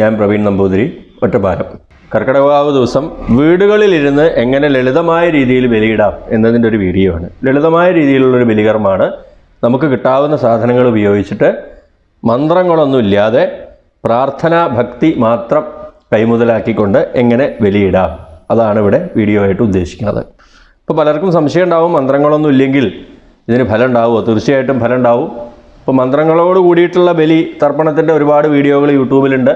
ഞാൻ പ്രവീൺ നമ്പൂതിരി ഒറ്റപ്പാലം. കർക്കിടകാവ് ദിവസം വീടുകളിലിരുന്ന് എങ്ങനെ ലളിതമായ രീതിയിൽ ബലിയിടാം എന്നതിന്റെ ഒരു വീഡിയോ ആണ്. ലളിതമായ രീതിയിലുള്ളൊരു ബലികർമ്മമാണ്. നമുക്ക് കിട്ടാവുന്ന സാധനങ്ങൾ ഉപയോഗിച്ചിട്ട് മന്ത്രങ്ങളൊന്നുമില്ലാതെ പ്രാർത്ഥനാ ഭക്തി മാത്രം കൈമുതലാക്കിക്കൊണ്ട് എങ്ങനെ ബലിയിടാം. അതാണ് ഇവിടെ വീഡിയോ ആയിട്ട് ഉദ്ദേശിക്കുന്നത്. ഇപ്പോൾ പലർക്കും സംശയം ഉണ്ടാവും മന്ത്രങ്ങളൊന്നും ഇല്ലെങ്കിൽ ഇതിന് ഫലം ഉണ്ടാവുമോ തീർച്ചയായിട്ടും ഫലം ഉണ്ടാവും ഇപ്പോൾ മന്ത്രങ്ങളോട് കൂടിയിട്ടുള്ള ബലി തർപ്പണത്തിന്റെ ഒരുപാട് വീഡിയോകൾ യൂട്യൂബിലുണ്ട്.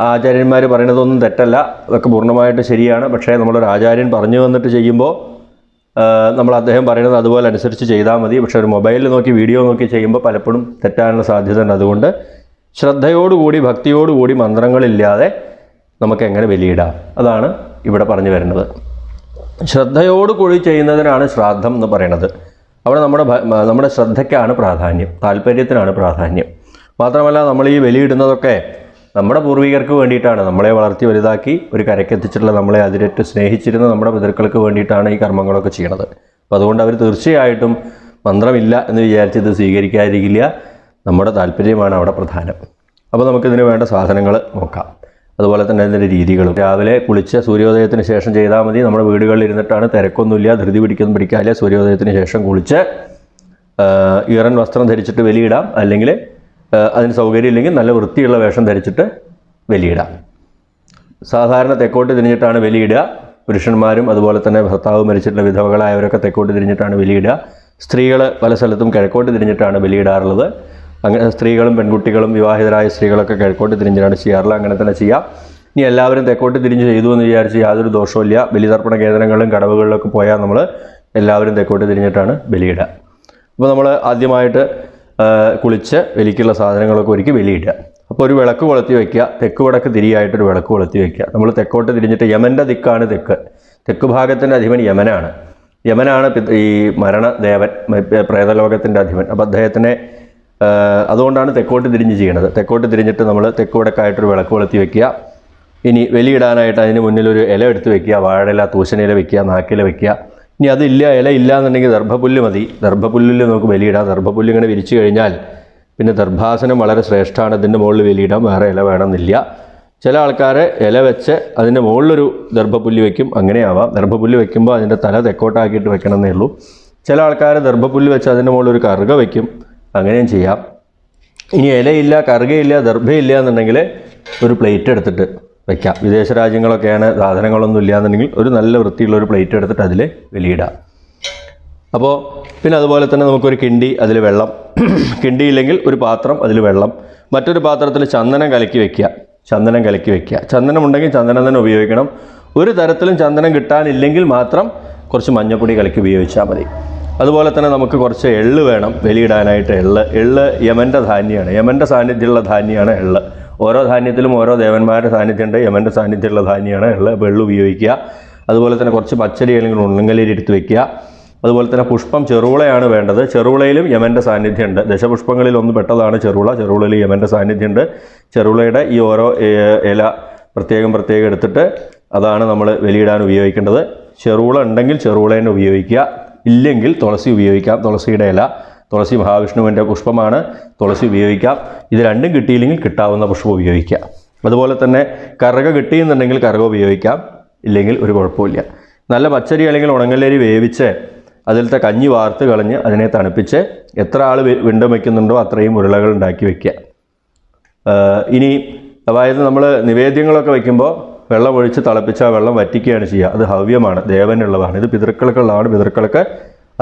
ആചാര്യന്മാർ പറയുന്നതൊന്നും തെറ്റല്ല. അതൊക്കെ പൂർണമായിട്ട് ശരിയാണ്. പക്ഷേ നമ്മളൊരു ആചാര്യൻ പറഞ്ഞു വന്നിട്ട് ചെയ്യുമ്പോൾ നമ്മൾ അദ്ദേഹം പറയുന്നത് അതുപോലെ അനുസരിച്ച് ചെയ്താൽ മതി. പക്ഷേ ഒരു മൊബൈലിൽ നോക്കി വീഡിയോ നോക്കി ചെയ്യുമ്പോൾ പലപ്പോഴും തെറ്റാനുള്ള സാധ്യത ഉണ്ട്. അതുകൊണ്ട് ശ്രദ്ധയോടുകൂടി ഭക്തിയോടുകൂടി മന്ത്രങ്ങളില്ലാതെ നമുക്ക് എങ്ങനെ ബലിയിടാം? അതാണ് ഇവിടെ പറഞ്ഞു വരുന്നത്. ശ്രദ്ധയോടുകൂടി ചെയ്യുന്നതിനാണ് ശ്രാദ്ധം എന്ന് പറയുന്നത് അവിടെ നമ്മുടെ നമ്മുടെ ശ്രദ്ധയ്ക്കാണ് പ്രാധാന്യം. താല്പര്യത്തിനാണ് പ്രാധാന്യം. മാത്രമല്ല നമ്മൾ ഈ ബലിയിടുന്നതൊക്കെ നമ്മുടെ പൂർവികർക്ക് വേണ്ടിയിട്ടാണ്. നമ്മളെ വളർത്തി വലുതാക്കി ഒരു കരയ്ക്കെത്തിച്ചിട്ടുള്ള നമ്മളെ അതിരറ്റ് സ്നേഹിച്ചിരുന്ന നമ്മുടെ പിതൃക്കൾക്ക് വേണ്ടിയിട്ടാണ് ഈ കർമ്മങ്ങളൊക്കെ ചെയ്യണത്. അപ്പോൾ അതുകൊണ്ട് അവർ തീർച്ചയായിട്ടും മന്ത്രമില്ല എന്ന് വിചാരിച്ച് ഇത് സ്വീകരിക്കാതിരിക്കില്ല. നമ്മുടെ താല്പര്യമാണ് അവിടെ പ്രധാനം. അപ്പോൾ നമുക്കിതിന് വേണ്ട സാധനങ്ങൾ നോക്കാം. അതുപോലെ തന്നെ അതിന്റെ രീതികളും. രാവിലെ കുളിച്ച് സൂര്യോദയത്തിന് ശേഷം ചെയ്താൽ മതി. നമ്മുടെ വീടുകളിൽ ഇരുന്നിട്ടാണ് തിരക്കൊന്നുമില്ല ധൃതി പിടിക്കൊന്നും പിടിക്കാതെ സൂര്യോദയത്തിന് ശേഷം കുളിച്ച് ഈറൻ വസ്ത്രം ധരിച്ചിട്ട് വെലിയിടാം അല്ലെങ്കിൽ അതിന് സൗകര്യമില്ലെങ്കിൽ നല്ല വൃത്തിയുള്ള വേഷം ധരിച്ചിട്ട് വെലിയിടാം സാധാരണ തെക്കോട്ട് തിരിഞ്ഞിട്ടാണ് വെലിയിടുക. പുരുഷന്മാരും അതുപോലെ തന്നെ ഭർത്താവ് മരിച്ചിട്ടുള്ള വിധവകളായവരൊക്കെ തെക്കോട്ട് തിരിഞ്ഞിട്ടാണ് വെലിയിടുക. സ്ത്രീകൾ പല സ്ഥലത്തും കിഴക്കോട്ട് തിരിഞ്ഞിട്ടാണ് ബലിയിടാറുള്ളത് അങ്ങനെ സ്ത്രീകളും പെൺകുട്ടികളും വിവാഹിതരായ സ്ത്രീകളൊക്കെ കിഴക്കോട്ട് തിരിഞ്ഞിട്ടാണ് ചെയ്യാറുള്ളത്. അങ്ങനെ തന്നെ ചെയ്യാം. ഇനി എല്ലാവരും തെക്കോട്ട് തിരിഞ്ഞ് ചെയ്തു എന്ന് വിചാരിച്ച് യാതൊരു ദോഷവുമില്ല ബലിതർപ്പണ കേന്ദ്രങ്ങളിലും കടവുകളിലൊക്കെ പോയാൽ നമ്മൾ എല്ലാവരും തെക്കോട്ട് തിരിഞ്ഞിട്ടാണ് ബലിയിടുക. അപ്പോൾ നമ്മൾ ആദ്യമായിട്ട് കുളിച്ച് വെലിക്കുള്ള സാധനങ്ങളൊക്കെ ഒരുക്കി വെളിയിടുക. അപ്പോൾ ഒരു വിളക്ക് കൊളുത്തി വയ്ക്കുക തെക്ക് വടക്ക് തിരിയായിട്ടൊരു വിളക്ക് കൊളുത്തി വയ്ക്കുക നമ്മൾ തെക്കോട്ട് തിരിഞ്ഞിട്ട് യമന്റെ ദിക്കാണ് തെക്ക്. തെക്ക് ഭാഗത്തിന്റെ അധിപൻ യമനാണ്. യമനാണ് ഈ മരണദേവൻ പ്രേതലോകത്തിന്റെ അധിപൻ. അപ്പോൾ അദ്ദേഹത്തിനെ അതുകൊണ്ടാണ് തെക്കോട്ട് തിരിഞ്ഞ് ചെയ്യണത്. തെക്കോട്ട് തിരിഞ്ഞിട്ട് നമ്മൾ തെക്ക് വടക്കായിട്ടൊരു വിളക്ക് കൊളുത്തി വയ്ക്കുക ഇനി വെലിയിടാനായിട്ട് അതിന് മുന്നിൽ ഒരു ഇല എടുത്ത് വെക്കുക. വാഴയില തൂശനില വെക്കുക നാക്കില വെക്കുക. ഇനി അതില്ല ഇല ഇല്ല എന്നുണ്ടെങ്കിൽ ദർഭപുല്ല് മതി. ദർഭപുല്ലിൽ നമുക്ക് ബലിയിടാം. ദർഭപുല്ല് ഇങ്ങനെ വിരിച്ചു കഴിഞ്ഞാൽ പിന്നെ ദർഭാസനം വളരെ ശ്രേഷ്ഠമാണ് ഇതിന്റെ മുകളിൽ ബലിയിടാം. വേറെ ഇല വേണമെന്നില്ല. ചില ആൾക്കാർ ഇല വെച്ച് അതിന്റെ മുകളിലൊരു ദർഭപുല്ല് വെക്കും. അങ്ങനെയാവാം. ദർഭപുല്ല് വെക്കുമ്പോൾ അതിന്റെ തല തെക്കോട്ടാക്കിയിട്ട് വെക്കണമെന്നേ ഉള്ളൂ. ചില ആൾക്കാർ ദർഭപുല്ല് വെച്ച് അതിന്റെ ഒരു കറുക വെക്കും. അങ്ങനെയും ചെയ്യാം. ഇനി ഇലയില്ല കറുകയില്ല ദർഭയില്ല എന്നുണ്ടെങ്കിൽ ഒരു പ്ലേറ്റ് എടുത്തിട്ട് വയ്ക്കാം വിദേശ രാജ്യങ്ങളൊക്കെയാണ് സാധനങ്ങളൊന്നും ഇല്ലയെന്നുണ്ടെങ്കിൽ ഒരു നല്ല വൃത്തിയുള്ള ഒരു പ്ലേറ്റ് എടുത്തിട്ട് അതിൽ വെളിയിടാം അപ്പോൾ പിന്നെ അതുപോലെ തന്നെ നമുക്കൊരു കിണ്ടി അതിൽ വെള്ളം. കിണ്ടി ഇല്ലെങ്കിൽ ഒരു പാത്രം അതിൽ വെള്ളം. മറ്റൊരു പാത്രത്തിൽ ചന്ദനം കലക്കി വെക്കുക. ചന്ദനം കലക്കി വെക്കുക. ചന്ദനം ഉണ്ടെങ്കിൽ ചന്ദനം തന്നെ ഉപയോഗിക്കണം. ഒരു തരത്തിലും ചന്ദനം കിട്ടാനില്ലെങ്കിൽ മാത്രം കുറച്ച് മഞ്ഞപ്പൊടി കലക്കി ഉപയോഗിച്ചാൽ മതി. അതുപോലെ തന്നെ നമുക്ക് കുറച്ച് എള്ള് വേണം. വെളിയിടാനായിട്ട് എള്ള്. എള്ള് യമന്റെ ധാന്യമാണ് യമന്റെ സാന്നിധ്യമുള്ള ധാന്യമാണ് എള്ള്. ഓരോ ധാന്യത്തിലും ഓരോ ദേവന്മാരുടെ സാന്നിധ്യമുണ്ട്. യമന്റെ സാന്നിധ്യമുള്ള ധാന്യമാണ്. ഉള്ള വെള്ളം ഉപയോഗിക്കുക. അതുപോലെ തന്നെ കുറച്ച് പച്ചടി അല്ലെങ്കിൽ ഉണ്ണങ്കലരി എടുത്ത് വെക്കുക. അതുപോലെ തന്നെ പുഷ്പം ചെറുവിളയാണ് വേണ്ടത്. ചെറുവിളയിലും യമന്റെ സാന്നിധ്യമുണ്ട്. ദശപുഷ്പങ്ങളിൽ ഒന്ന് പെട്ടതാണ് ചെറുവിള. ചെറുവിളയിൽ യമന്റെ സാന്നിധ്യമുണ്ട്. ചെറുവിളയുടെ ഈ ഓരോ ഇല പ്രത്യേകം പ്രത്യേകം എടുത്തിട്ട് അതാണ് നമ്മൾ വെളിയിടാൻ ഉപയോഗിക്കേണ്ടത്. ചെറുവിള ഉണ്ടെങ്കിൽ ചെറുവിളേനെ ഉപയോഗിക്കുക. ഇല്ലെങ്കിൽ തുളസി ഉപയോഗിക്കാം. തുളസിയുടെ ഇല. തുളസി മഹാവിഷ്ണുവിന്റെ പുഷ്പമാണ്. തുളസി ഉപയോഗിക്കാം. ഇത് രണ്ടും കിട്ടിയില്ലെങ്കിൽ കിട്ടാവുന്ന പുഷ്പം ഉപയോഗിക്കാം. അതുപോലെ തന്നെ കറക കിട്ടിയെന്നുണ്ടെങ്കിൽ കറുക ഉപയോഗിക്കാം. ഇല്ലെങ്കിൽ ഒരു കുഴപ്പമില്ല. നല്ല പച്ചരി അല്ലെങ്കിൽ ഉണങ്ങലരി വേവിച്ച് അതിലത്തെ കഞ്ഞി വാർത്ത് കളഞ്ഞ് അതിനെ തണുപ്പിച്ച് എത്ര ആൾ വിണ്ടം വയ്ക്കുന്നുണ്ടോ അത്രയും ഉരുളകൾ ഉണ്ടാക്കി വയ്ക്കുക ഇനി അതായത് നമ്മൾ നിവേദ്യങ്ങളൊക്കെ വയ്ക്കുമ്പോൾ വെള്ളം ഒഴിച്ച് തിളപ്പിച്ച് ആ വെള്ളം വറ്റിക്കുകയാണ് ചെയ്യുക. അത് ഹവ്യമാണ്. ദേവനുള്ളതാണ് ഇത് പിതൃക്കൾക്കുള്ളതാണ്. പിതൃക്കൾക്ക്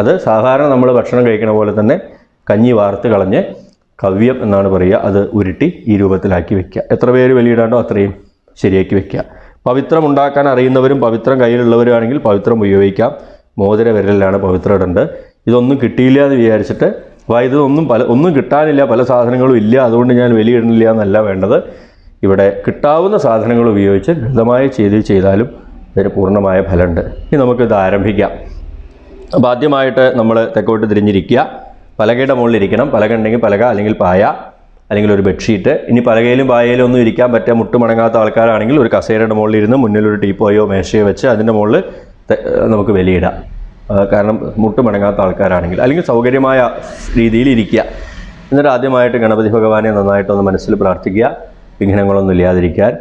അത് സാധാരണ നമ്മൾ ഭക്ഷണം കഴിക്കുന്ന പോലെ തന്നെ കഞ്ഞി വാർത്ത് കളഞ്ഞ് കവ്യം എന്നാണ് പറയുക. അത് ഉരുട്ടി ഈ രൂപത്തിലാക്കി വെക്കുക. എത്ര പേര് വെളിയിടാണ്ടോ അത്രയും ശരിയാക്കി വെക്കുക. പവിത്രം ഉണ്ടാക്കാൻ അറിയുന്നവരും പവിത്രം കയ്യിലുള്ളവരുമാണെങ്കിൽ പവിത്രം ഉപയോഗിക്കാം. മോതിര വിരലിലാണ് പവിത്രം ഇടേണ്ടത്. ഇതൊന്നും കിട്ടിയില്ല എന്ന് വിചാരിച്ചിട്ട് ഇതൊന്നും പല ഒന്നും കിട്ടാനില്ല പല സാധനങ്ങളും ഇല്ല. അതുകൊണ്ട് ഞാൻ വെളിയിടുന്നില്ല എന്നല്ല വേണ്ടത്. ഇവിടെ കിട്ടാവുന്ന സാധനങ്ങൾ ഉപയോഗിച്ച് ലളിതമായ ചെയ്തി ചെയ്താലും ഇതിന് പൂർണമായ ഫലമുണ്ട്. ഇനി നമുക്കിത് ആരംഭിക്കാം. അപ്പോൾ ആദ്യമായിട്ട് നമ്മൾ തെക്കോട്ട് തിരിഞ്ഞിരിക്കുക. പലകയുടെ മുകളിൽ ഇരിക്കണം പലക ഉണ്ടെങ്കിൽ പലക അല്ലെങ്കിൽ പായ അല്ലെങ്കിൽ ഒരു ബെഡ്ഷീറ്റ്. ഇനി പലകയിലും പായയിലും ഒന്നും ഇരിക്കാൻ പറ്റിയ മുട്ടുമടങ്ങാത്ത ആൾക്കാരാണെങ്കിൽ ഒരു കസേരയുടെ മുകളിൽ ഇരുന്ന് മുന്നിൽ ഒരു ടീപ്പോയോ മേശയോ വെച്ച് അതിന്റെ മുകളിൽ നമുക്ക് വിലയിടാം കാരണം മുട്ടുമടങ്ങാത്ത ആൾക്കാരാണെങ്കിൽ അല്ലെങ്കിൽ സൗകര്യമായ രീതിയിൽ ഇരിക്കുക. എന്നിട്ട് ആദ്യമായിട്ട് ഗണപതി ഭഗവാനെ നന്നായിട്ടൊന്ന് മനസ്സിൽ പ്രാർത്ഥിക്കുക. വിഘ്നങ്ങളൊന്നും ഇല്ലാതിരിക്കാൻ.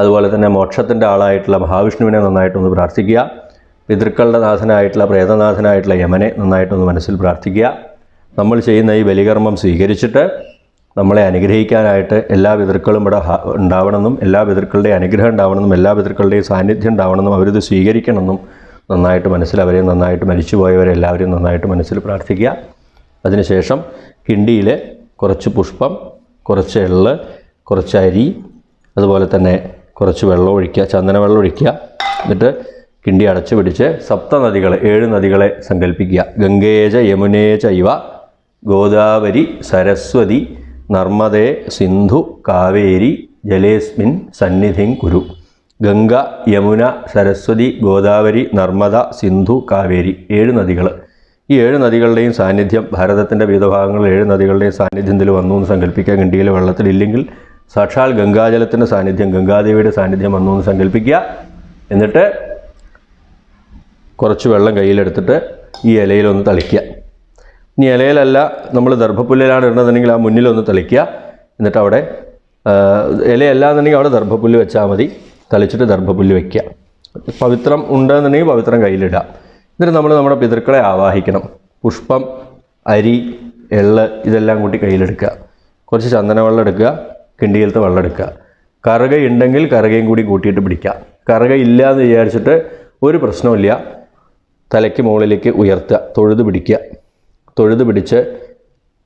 അതുപോലെ തന്നെ മോക്ഷത്തിന്റെ ആളായിട്ടുള്ള മഹാവിഷ്ണുവിനെ നന്നായിട്ടൊന്ന് പ്രാർത്ഥിക്കുക. പിതൃക്കളുടെ നാഥനായിട്ടുള്ള പ്രേതനാഥനായിട്ടുള്ള യമനെ നന്നായിട്ടൊന്ന് മനസ്സിൽ പ്രാർത്ഥിക്കുക. നമ്മൾ ചെയ്യുന്ന ഈ ബലികർമ്മം സ്വീകരിച്ചിട്ട് നമ്മളെ അനുഗ്രഹിക്കാനായിട്ട് എല്ലാ പിതൃക്കളും ഇവിടെ ഉണ്ടാവണമെന്നും എല്ലാ പിതൃക്കളുടെയും അനുഗ്രഹം ഉണ്ടാവണമെന്നും എല്ലാ പിതൃക്കളുടെയും സാന്നിധ്യം ഉണ്ടാവണമെന്നും അവരിത് സ്വീകരിക്കണമെന്നും നന്നായിട്ട് മനസ്സിൽ അവരെ നന്നായിട്ട് മരിച്ചുപോയവരെ എല്ലാവരെയും നന്നായിട്ട് മനസ്സിൽ പ്രാർത്ഥിക്കുക. അതിനുശേഷം കിണ്ടിയിൽ കുറച്ച് പുഷ്പം കുറച്ച് എള്ള് കുറച്ച് അരി അതുപോലെ തന്നെ കുറച്ച് വെള്ളം ഒഴിക്കുക ചന്ദന വെള്ളം ഒഴിക്കുക. എന്നിട്ട് കിണ്ടി അടച്ചു പിടിച്ച് സപ്ത നദികളെ ഏഴ് നദികളെ സങ്കല്പിക്കുക ഗംഗേജ യമുനേജ ഇവ. ഗോദാവരി സരസ്വതി നർമ്മദേ സിന്ധു കാവേരി ജലേസ്മിൻ സന്നിധിം കുരു. ഗംഗ യമുന സരസ്വതി ഗോദാവരി നർമ്മദ സിന്ധു കാവേരി ഏഴ് നദികൾ ഈ ഏഴ് നദികളുടെയും സാന്നിധ്യം ഭാരതത്തിന്റെ വിവിധ ഭാഗങ്ങളിൽ ഏഴ് നദികളുടെയും സാന്നിധ്യം ഇതിൽ വന്നു എന്ന് സങ്കല്പിക്കുക ഗണ്ടിയിൽ വെള്ളത്തിലില്ലെങ്കിൽ സാക്ഷാൽ ഗംഗാജലത്തിന്റെ സാന്നിധ്യം ഗംഗാദേവിയുടെ സാന്നിധ്യം വന്നു എന്ന് സങ്കല്പിക്കുക എന്നിട്ട് കുറച്ച് വെള്ളം കയ്യിലെടുത്തിട്ട് ഈ ഇലയിലൊന്ന് തളിക്കുക. ഇനി ഇലയിലല്ല നമ്മൾ ദർഭപ്പുല്ലിലാണ് ഇടുന്നതെങ്കിൽ ആ മുന്നിലൊന്ന് തളിക്കുക. എന്നിട്ട് അവിടെ ഇലയല്ല എന്നുണ്ടെങ്കിൽ അവിടെ ദർഭപ്പുല്ല് വെച്ചാൽ മതി. തളിച്ചിട്ട് ദർഭപ്പുല്ല് വയ്ക്കുക പവിത്രം ഉണ്ടെന്നുണ്ടെങ്കിൽ പവിത്രം കയ്യിലിടുക. എന്നിട്ട് നമ്മൾ നമ്മുടെ പിതൃക്കളെ ആവാഹിക്കണം. പുഷ്പം അരി എള്ള് ഇതെല്ലാം കൂട്ടി കയ്യിലെടുക്കുക. കുറച്ച് ചന്ദന വെള്ളം എടുക്കുക. കിണ്ടിയിലത്തെ വെള്ളം എടുക്കുക. കറുക ഉണ്ടെങ്കിൽ കറുകയും കൂടി കൂട്ടിയിട്ട് പിടിക്കുക. കറുക ഇല്ല എന്ന് വിചാരിച്ചിട്ട് ഒരു പ്രശ്നമില്ല തലയ്ക്ക് മുകളിലേക്ക് ഉയർത്തുക തൊഴുത് പിടിക്കുക. തൊഴുത് പിടിച്ച്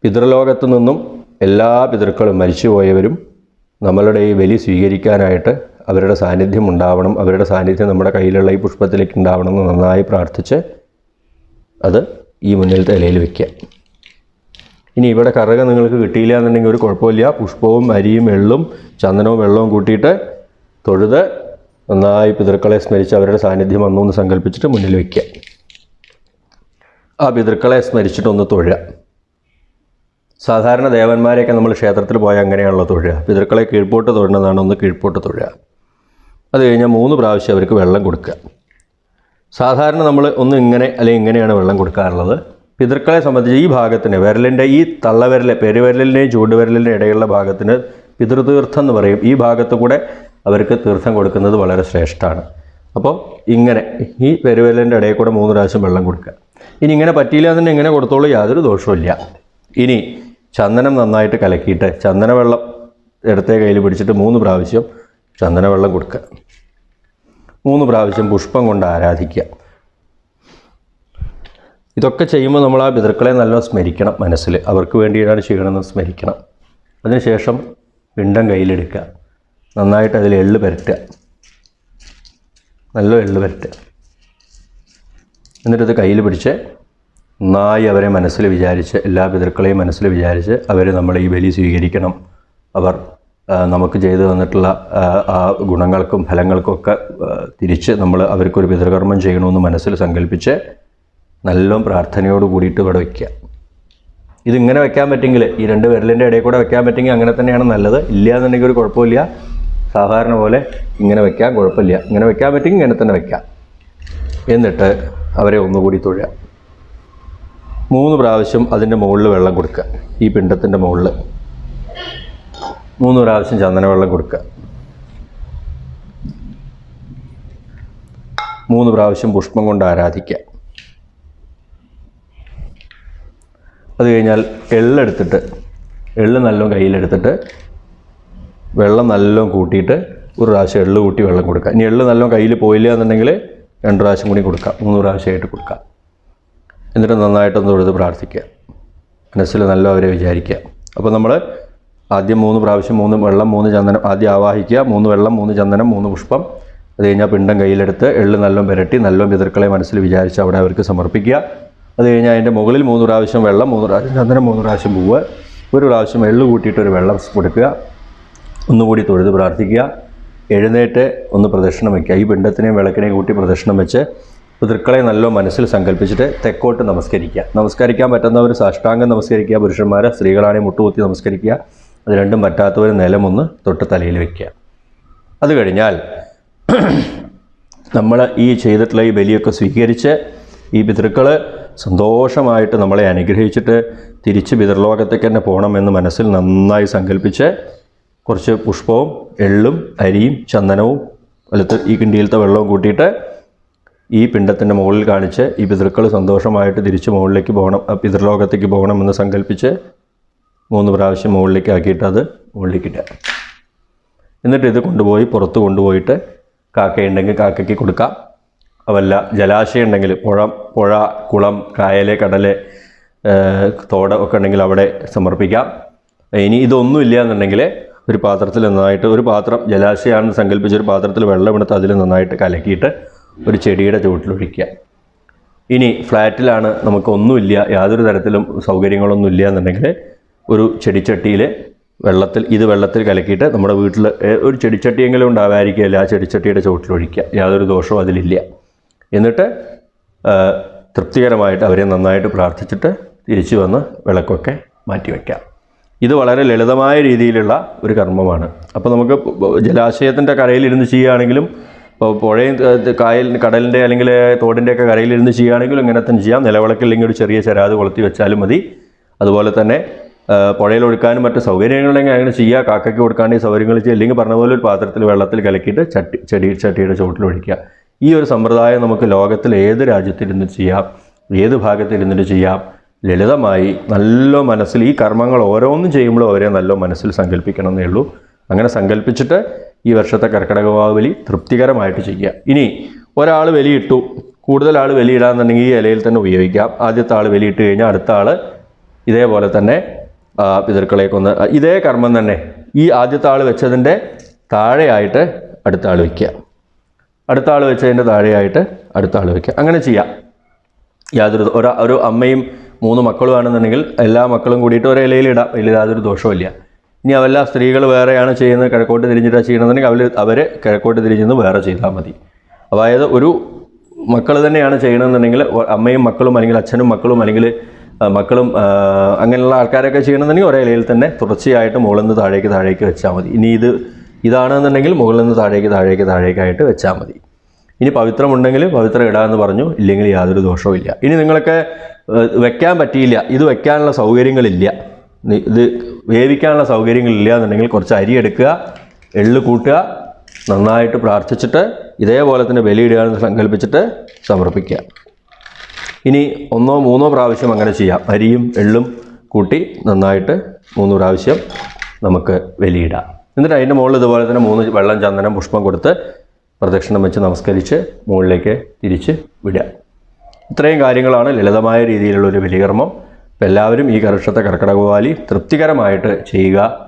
പിതൃലോകത്തു നിന്നും എല്ലാ പിതൃക്കളും മരിച്ചുപോയവരും നമ്മളുടെ ഈ ബലി സ്വീകരിക്കാനായിട്ട് അവരുടെ സാന്നിധ്യം ഉണ്ടാവണം അവരുടെ സാന്നിധ്യം നമ്മുടെ കയ്യിലുള്ള ഈ പുഷ്പത്തിലേക്ക് ഉണ്ടാവണം എന്ന് നന്നായി പ്രാർത്ഥിച്ച് അത് ഈ മുന്നിലത്തെ ഇലയിൽ വയ്ക്കുക ഇനി ഇവിടെ കറുക നിങ്ങൾക്ക് കിട്ടിയില്ല എന്നുണ്ടെങ്കിൽ ഒരു കുഴപ്പമില്ല. പുഷ്പവും അരിയും എള്ളും ചന്ദനവും വെള്ളവും കൂട്ടിയിട്ട് തൊഴുത് നന്നായി പിതൃക്കളെ സ്മരിച്ച് അവരുടെ സാന്നിധ്യം വന്നു എന്ന് സങ്കല്പിച്ചിട്ട് മുന്നിൽ വയ്ക്കുക ആ പിതൃക്കളെ സ്മരിച്ചിട്ടൊന്ന് തൊഴുക. സാധാരണ ദേവന്മാരെയൊക്കെ നമ്മൾ ക്ഷേത്രത്തിൽ പോയാൽ അങ്ങനെയാണല്ലോ തൊഴുക. പിതൃക്കളെ കീഴ്പോട്ട് തൊഴുന്നതാണ് ഒന്ന് കീഴ്പോട്ട് തൊഴുക. അത് കഴിഞ്ഞാൽ മൂന്ന് പ്രാവശ്യം അവർക്ക് വെള്ളം കൊടുക്കുക. സാധാരണ നമ്മൾ ഒന്ന് ഇങ്ങനെ അല്ലെങ്കിൽ ഇങ്ങനെയാണ് വെള്ളം കൊടുക്കാറുള്ളത്. പിതൃക്കളെ സംബന്ധിച്ച് ഈ ഭാഗത്തിന് വിരലിന്റെ ഈ തള്ളവിരൽ പെരുവിരലിന്റെയും ചൂണ്ടുവിരലിന്റെയും ഇടയിലുള്ള ഭാഗത്തിന് പിതൃതീർത്ഥം എന്ന് പറയും. ഈ ഭാഗത്ത് കൂടെ അവർക്ക് തീർത്ഥം കൊടുക്കുന്നത് വളരെ ശ്രേഷ്ഠമാണ്. അപ്പോൾ ഇങ്ങനെ ഈ പെരുവിരലിന്റെ ഇടയിൽ കൂടെ മൂന്ന് പ്രാവശ്യം വെള്ളം കൊടുക്കുക. ഇനി ഇങ്ങനെ പറ്റിയില്ല എന്നുണ്ടെങ്കിൽ ഇങ്ങനെ കൊടുത്തോളൂ യാതൊരു ദോഷവുമില്ല. ഇനി ചന്ദനം നന്നായിട്ട് കലക്കിയിട്ട് ചന്ദനവെള്ളം എടുത്ത കയ്യിൽ പിടിച്ചിട്ട് മൂന്ന് പ്രാവശ്യം ചന്ദനവെള്ളം കൊടുക്കുക. മൂന്ന് പ്രാവശ്യം പുഷ്പം കൊണ്ട് ആരാധിക്കുക. ഇതൊക്കെ ചെയ്യുമ്പോൾ നമ്മൾ ആ പിതൃക്കളെ നല്ല സ്മരിക്കണം മനസ്സിൽ. അവർക്ക് വേണ്ടിയിട്ടാണ് ചെയ്യണമെന്ന് സ്മരിക്കണം. അതിനുശേഷം പിണ്ടം കയ്യിലെടുക്കുക. നന്നായിട്ട് അതിൽ എള്ള് പരറ്റുക നല്ല എള്ള് പുരട്ടുക എന്നിട്ട് ഇത് കയ്യിൽ പിടിച്ച് നായി അവരെ മനസ്സിൽ വിചാരിച്ച് എല്ലാ പിതൃക്കളെയും മനസ്സിൽ വിചാരിച്ച് അവർ നമ്മൾ ഈ ബലി സ്വീകരിക്കണം. അവർ നമുക്ക് ചെയ്തു തന്നിട്ടുള്ള ആ, ഗുണങ്ങൾക്കും ഫലങ്ങൾക്കൊക്കെ തിരിച്ച് നമ്മൾ അവർക്കൊരു പിതൃകർമ്മം ചെയ്യണമെന്ന് മനസ്സിൽ സങ്കല്പിച്ച് നല്ല പ്രാർത്ഥനയോട് കൂടിയിട്ട് ഇവിടെ വയ്ക്കുക ഇതിങ്ങനെ വെക്കാൻ പറ്റുമെങ്കിൽ ഈ രണ്ട് വിരലിന്റെ ഇടയിൽ കൂടെ വെക്കാൻ പറ്റുമെങ്കിൽ അങ്ങനെ തന്നെയാണ് നല്ലത്. ഇല്ല എന്നുണ്ടെങ്കിൽ ഒരു കുഴപ്പമില്ല. സാധാരണ പോലെ ഇങ്ങനെ വെക്കാൻ കുഴപ്പമില്ല. ഇങ്ങനെ വെക്കാൻ പറ്റുമെങ്കിൽ ഇങ്ങനെ തന്നെ വെക്കാം. എന്നിട്ട് അവരെ ഒന്നുകൂടി തൊഴുക മൂന്ന് പ്രാവശ്യം അതിന്റെ മുകളിൽ വെള്ളം കൊടുക്കുക ഈ പിണ്ടത്തിന്റെ മുകളിൽ മൂന്ന് പ്രാവശ്യം ചന്ദന വെള്ളം കൊടുക്കുക മൂന്ന് പ്രാവശ്യം പുഷ്പം കൊണ്ട് ആരാധിക്കുക അത് കഴിഞ്ഞാൽ എള്ളെടുത്തിട്ട് എള്ള് നല്ലോണം കയ്യിലെടുത്തിട്ട് വെള്ളം നല്ലോണം കൂട്ടിയിട്ട് ഒരു പ്രാവശ്യം എള്ള് കൂട്ടി വെള്ളം കൊടുക്കുക ഇനി എള്ള് നല്ലോണം കയ്യിൽ പോയില്ല എന്നുണ്ടെങ്കിൽ രണ്ട് പ്രാവശ്യം കൂടി കൊടുക്കാം മൂന്ന് പ്രാവശ്യമായിട്ട് കൊടുക്കാം. എന്നിട്ട് നന്നായിട്ടൊന്ന് തൊഴുത് പ്രാർത്ഥിക്കുക. മനസ്സിൽ നല്ല അവരെ വിചാരിക്കുക. അപ്പോൾ നമ്മൾ ആദ്യം മൂന്ന് പ്രാവശ്യം മൂന്ന് വെള്ളം മൂന്ന് ചന്ദനം ആദ്യം ആവാഹിക്കുക. മൂന്ന് വെള്ളം മൂന്ന് ചന്ദനം മൂന്ന് പുഷ്പം. അത് കഴിഞ്ഞാൽ പിണ്ടം കയ്യിലെടുത്ത് എള്ള് നല്ലോം പുരട്ടി നല്ലോം പിതൃക്കളെ മനസ്സിൽ വിചാരിച്ച് അവിടെ അവർക്ക് സമർപ്പിക്കുക. അത് കഴിഞ്ഞാൽ അതിന്റെ മുകളിൽ മൂന്ന് പ്രാവശ്യം വെള്ളം മൂന്ന് പ്രാവശ്യം ചന്ദനം മൂന്ന് പ്രാവശ്യം പൂവ്. ഒരു പ്രാവശ്യം എള്ള് കൂട്ടിയിട്ട് ഒരു വെള്ളം കൊടുക്കുക. ഒന്നുകൂടി തൊഴുത് പ്രാർത്ഥിക്കുക. എഴുന്നേറ്റ് ഒന്ന് പ്രദക്ഷിണം വയ്ക്കുക ഈ പിണ്ടത്തിനെയും വിളക്കിനെയും കൂട്ടി പ്രദക്ഷിണം വെച്ച് പിതൃക്കളെ നല്ല മനസ്സിൽ സങ്കല്പിച്ചിട്ട് തെക്കോട്ട് നമസ്കരിക്കുക. നമസ്കരിക്കാൻ പറ്റുന്നവർ സാഷ്ടാംഗം നമസ്കരിക്കുക പുരുഷന്മാരെ സ്ത്രീകളാണെങ്കിൽ മുട്ടുകുത്തി നമസ്കരിക്കുക അത് രണ്ടും പറ്റാത്തവർ നിലമൊന്ന് തൊട്ട് തലയിൽ വയ്ക്കുക അത് കഴിഞ്ഞാൽ നമ്മൾ ഈ ചെയ്തിട്ടുള്ള ഈ ബലിയൊക്കെ സ്വീകരിച്ച് ഈ പിതൃക്കൾ സന്തോഷമായിട്ട് നമ്മളെ അനുഗ്രഹിച്ചിട്ട് തിരിച്ച് പിതൃലോകത്തേക്ക് തന്നെ പോകണമെന്ന് മനസ്സിൽ നന്നായി സങ്കല്പിച്ച് കുറച്ച് പുഷ്പവും എള്ളും അരിയും ചന്ദനവും വലത്ത് ഈ കിണ്ടിയിലത്തെ വെള്ളവും കൂട്ടിയിട്ട് ഈ പിണ്ടത്തിന്റെ മുകളിൽ കാണിച്ച് ഈ പിതൃക്കൾ സന്തോഷമായിട്ട് തിരിച്ച് മുകളിലേക്ക് പോകണം പിതൃലോകത്തേക്ക് പോകണമെന്ന് സങ്കല്പിച്ച് മൂന്ന് പ്രാവശ്യം മുകളിലേക്ക് ആക്കിയിട്ട് അത് മുകളിലേക്ക് ഇടുക. എന്നിട്ട് ഇത് കൊണ്ടുപോയി പുറത്ത് കൊണ്ടുപോയിട്ട് കാക്കയുണ്ടെങ്കിൽ കാക്കയ്ക്ക് കൊടുക്കാം. അവല്ല ജലാശയം ഉണ്ടെങ്കിൽ പുഴ പുഴ കുളം കായൽ കടൽ തോട് ഒക്കെ ഉണ്ടെങ്കിൽ അവിടെ സമർപ്പിക്കാം. ഇനി ഇതൊന്നും ഇല്ല എന്നുണ്ടെങ്കിൽ ഒരു പാത്രത്തിൽ നന്നായിട്ട് ഒരു പാത്രം ജലാശയമാണെന്ന് സങ്കല്പിച്ച് ഒരു പാത്രത്തിൽ വെള്ളമെടുത്ത് അതിൽ നന്നായിട്ട് കലക്കിയിട്ട് ഒരു ചെടിയുടെ ചുവട്ടിലൊഴിക്കുക ഇനി ഫ്ലാറ്റിലാണ് നമുക്കൊന്നുമില്ല യാതൊരു തരത്തിലും സൗകര്യങ്ങളൊന്നും ഇല്ല എന്നുണ്ടെങ്കിൽ ഒരു ചെടിച്ചട്ടിയിൽ വെള്ളത്തിൽ ഇത് വെള്ളത്തിൽ കലക്കിയിട്ട് നമ്മുടെ വീട്ടിൽ ഒരു ചെടിച്ചട്ടിയെങ്കിലും ഉണ്ടാവാതിരിക്കുകയില്ല ആ ചെടിച്ചട്ടിയുടെ ചുവട്ടിലൊഴിക്കുക യാതൊരു ദോഷവും അതിലില്ല. എന്നിട്ട് തൃപ്തികരമായിട്ട് അവരെ നന്നായിട്ട് പ്രാർത്ഥിച്ചിട്ട് തിരിച്ചു വന്ന് വിളക്കൊക്കെ മാറ്റി വയ്ക്കാം ഇത് വളരെ ലളിതമായ രീതിയിലുള്ള ഒരു കർമ്മമാണ്. അപ്പോൾ നമുക്ക് ജലാശയത്തിന്റെ കരയിലിരുന്ന് ചെയ്യുകയാണെങ്കിലും ഇപ്പോൾ പുഴയും കായൽ കടലിന്റെ അല്ലെങ്കിൽ തോടിന്റെയൊക്കെ കരയിലിരുന്ന് ചെയ്യുകയാണെങ്കിലും ഇങ്ങനെ തന്നെ ചെയ്യാം. നിലവിളക്കില്ലെങ്കിൽ ഒരു ചെറിയ ചരാത് കൊളുത്തി വെച്ചാലും മതി. അതുപോലെ തന്നെ പുഴയിലൊഴുക്കാനും മറ്റ് സൗകര്യങ്ങളുണ്ടെങ്കിൽ അങ്ങനെ ചെയ്യുക. കാക്കയ്ക്ക് കൊടുക്കാണ്ട് സൗകര്യങ്ങൾ ചെയ്യുക. അല്ലെങ്കിൽ പറഞ്ഞ പോലെ ഒരു പാത്രത്തിൽ വെള്ളത്തിൽ കലക്കിയിട്ട് ചട്ടി ചെടി ചട്ടിയുടെ ചുവട്ടിൽ ഒഴിക്കുക. ഈ ഒരു സമ്പ്രദായം നമുക്ക് ലോകത്തിൽ ഏത് രാജ്യത്തിരുന്ന് ചെയ്യാം? ഏത് ഭാഗത്തിരുന്നിട്ട് ചെയ്യാം? ലളിതമായി നല്ല മനസ്സിൽ ഈ കർമ്മങ്ങൾ ഓരോന്നും ചെയ്യുമ്പോഴും അവരെ നല്ല മനസ്സിൽ സങ്കല്പിക്കണം എന്നേ ഉള്ളൂ. അങ്ങനെ സങ്കല്പിച്ചിട്ട് ഈ വർഷത്തെ കർക്കിടക വാവലി തൃപ്തികരമായിട്ട് ചെയ്യുക. ഇനി ഒരാൾ വലിയിട്ടു കൂടുതൽ ആൾ വലിയിടാന്നുണ്ടെങ്കിൽ ഈ ഇലയിൽ തന്നെ ഉപയോഗിക്കാം. ആദ്യത്തെ ആൾ വലിയിട്ട് കഴിഞ്ഞാൽ അടുത്ത ആൾ ഇതേപോലെ തന്നെ പിതൃക്കളേക്കൊന്ന് പിതൃക്കളെ കൊന്ന് ഇതേ കർമ്മം തന്നെ ഈ ആദ്യത്തെ ആൾ വെച്ചതിന്റെ താഴെയായിട്ട് അടുത്ത ആൾ വയ്ക്കുക. അടുത്ത ആൾ വെച്ചതിന്റെ താഴെയായിട്ട് അടുത്ത ആൾ വയ്ക്കുക. അങ്ങനെ ചെയ്യാം. യാതൊരു ഒരു ഒരു അമ്മയും മൂന്ന് മക്കളുമാണെന്നുണ്ടെങ്കിൽ എല്ലാ മക്കളും കൂടിയിട്ട് ഒരേ ഇലയിൽ ഇടാം. ഇല്ല യാതൊരു ദോഷവുമില്ല. ഇനി അവല്ല സ്ത്രീകൾ വേറെയാണ് ചെയ്യുന്നത് കിഴക്കോട്ട് തിരിഞ്ഞിട്ടാണ് ചെയ്യണമെന്നുണ്ടെങ്കിൽ അവർ അവർ കിഴക്കോട്ട് തിരിഞ്ഞെന്ന് വേറെ ചെയ്താൽ മതി. അതായത് ഒരു മക്കൾ തന്നെയാണ് ചെയ്യണമെന്നുണ്ടെങ്കിൽ അമ്മയും മക്കളും അല്ലെങ്കിൽ അച്ഛനും മക്കളും അല്ലെങ്കിൽ മക്കളും അങ്ങനെയുള്ള ആൾക്കാരൊക്കെ ചെയ്യണമെന്നുണ്ടെങ്കിൽ ഒരേ ഇലയിൽ തന്നെ തുടർച്ചയായിട്ട് മുകളിൽ നിന്ന് താഴേക്ക് താഴേക്ക് വെച്ചാൽ മതി. ഇനി ഇത് ഇതാണെന്നുണ്ടെങ്കിൽ മുകളിൽ നിന്ന് താഴേക്ക് താഴേക്ക് താഴേക്കായിട്ട് വെച്ചാൽ മതി. ഇനി പവിത്രമുണ്ടെങ്കിൽ പവിത്രം ഇടാമെന്ന് പറഞ്ഞു. ഇല്ലെങ്കിൽ യാതൊരു ദോഷവും ഇല്ല. ഇനി നിങ്ങൾക്ക് വെക്കാൻ പറ്റിയില്ല. ഇത് വെക്കാനുള്ള സൗകര്യങ്ങളില്ല. ഇത് വേവിക്കാനുള്ള സൗകര്യങ്ങളില്ല എന്നുണ്ടെങ്കിൽ കുറച്ച് അരി എടുക്കുക എള്ള് കൂട്ടുക നന്നായിട്ട് പ്രാർത്ഥിച്ചിട്ട് ഇതേപോലെ തന്നെ ബലിയിടുക എന്ന് സങ്കല്പിച്ചിട്ട് സമർപ്പിക്കുക. ഇനി ഒന്നോ മൂന്നോ പ്രാവശ്യം അങ്ങനെ ചെയ്യാം. അരിയും എള്ളും കൂട്ടി നന്നായിട്ട് മൂന്ന് പ്രാവശ്യം നമുക്ക് വലിയിടാം എന്നിട്ട് അതിന്റെ മുകളിൽ ഇതുപോലെ തന്നെ മൂന്ന് വെള്ളം ചന്ദനം പുഷ്പം കൊടുത്ത് പ്രദക്ഷിണം വെച്ച് നമസ്കരിച്ച് മുകളിലേക്ക് തിരിച്ച് വിടുക. ഇത്രയും കാര്യങ്ങളാണ് ലളിതമായ രീതിയിലുള്ള ഒരു ബലികർമ്മം. എല്ലാവരും ഈ കർഷത്തെ കർക്കിടകവാലി തൃപ്തികരമായിട്ട് ചെയ്യുക